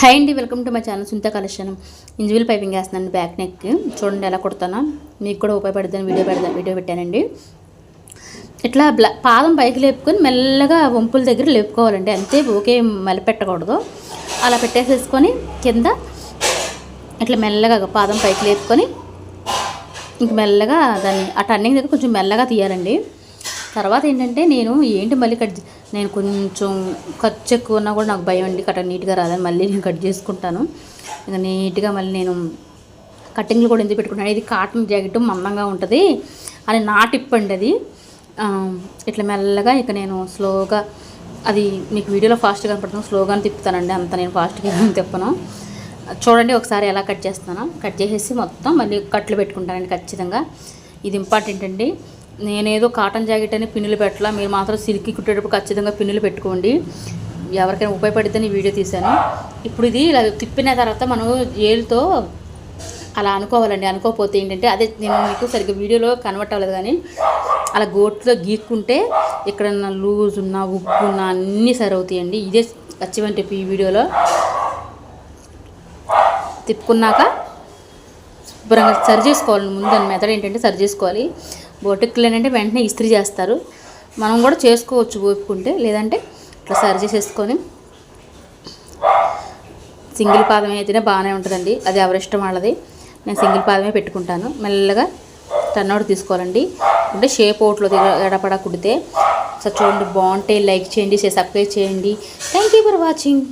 Hi అండి welcome to my channel సుంత collection ఇంజువల్ పైపింగ్ వేస్తున్నాను బ్యాక్ నెక్ చూడండి ఎలా కుడతాను? మీకు కూడా ఉపయోగపడుతుంది వీడియో పెడతాను వీడియో పెట్టానండి. ఇట్లా బ్లా పాదం పైకి లేపుకొని మెల్లగా వంపుల దగ్గర లేపుకోవాలండి. అంతే ఓకే మెలపెట్టకూడదు అలా పెట్టేసేసుకొని కింద ఇట్లా మెల్లగా పాదం పైకి లేపుకొని ఇంక మెల్లగా దాన్ని ఆ టర్నింగ్ దగ్గర కొంచెం మెల్లగా తీయాలండి. తర్వాత ఏంటంటే నేను ఏంటి మళ్ళీ కట్ చే- నేను కొంచెం ఖర్చు ఎక్కువ ఉన్నా కూడా నాకు భయం అండి. కట్ట నీట్గా రాదని మళ్ళీ నేను కట్ చేసుకుంటాను. ఇంకా నీట్గా మళ్ళీ నేను కటింగ్లు కూడా ఎందుకు పెట్టుకుంటాను? ఇది కాటన్ జాకెట్ మందంగా ఉంటుంది అని నా టిప్ అండి అది. ఇట్లా మెల్లగా ఇక నేను స్లోగా అది మీకు వీడియోలో ఫాస్ట్గా కనపడుతుంది. స్లోగానే తిప్పుతానండి. అంత నేను ఫాస్ట్గా తిప్పను. చూడండి ఒకసారి ఎలా కట్ చేస్తాను. కట్ చేసేసి మొత్తం మళ్ళీ కట్లు పెట్టుకుంటానండి ఖచ్చితంగా. ఇది ఇంపార్టెంట్ అండి. నేనేదో కాటన్ జాకెట్ అని పిన్నులు పెట్టాల మీరు మాత్రం సిల్క్ కుట్టేటప్పుడు ఖచ్చితంగా పిన్నులు పెట్టుకోండి. ఎవరికైనా ఉపయోగపడిద్దని వీడియో తీశాను. ఇప్పుడు ఇది ఇలా తిప్పిన తర్వాత మనం ఏలుతో అలా అనుకోవాలండి. అనుకోకపోతే ఏంటంటే అదే నేను మీకు సరిగ్గా వీడియోలో కన్వర్ట్ అవ్వలేదు కానీ అలా గోట్లో గీక్కుంటే ఎక్కడన్నా లూజ్ ఉన్నా ఉప్పు ఉన్నా అన్నీ సరి అవుతాయండి ఇదే ఖచ్చితంగా టిప్ ఈ వీడియోలో. తిప్పుకున్నాక శుభ్రంగా సరి చేసుకోవాలి. ముందు దాని మెథడ్ ఏంటంటే సరి చేసుకోవాలి. బోటిక్లు అంటే వెంటనే ఇస్త్రీ చేస్తారు. మనం కూడా చేసుకోవచ్చు ఓపుకుంటే లేదంటే ఇట్లా సరి చేసేసుకొని సింగిల్ పాదమే అయితేనే బాగానే ఉంటుందండి. అది ఎవరిష్టం వాళ్ళది. నేను సింగిల్ పాదమే పెట్టుకుంటాను. మెల్లగా టర్న్ అవుట్ తీసుకోవాలండి. అంటే షేప్ ఓట్లో ఎడపడా కుడితే సో చూడండి బాగుంటే లైక్ చేయండి సబ్స్క్రైబ్ చేయండి. Thank you for watching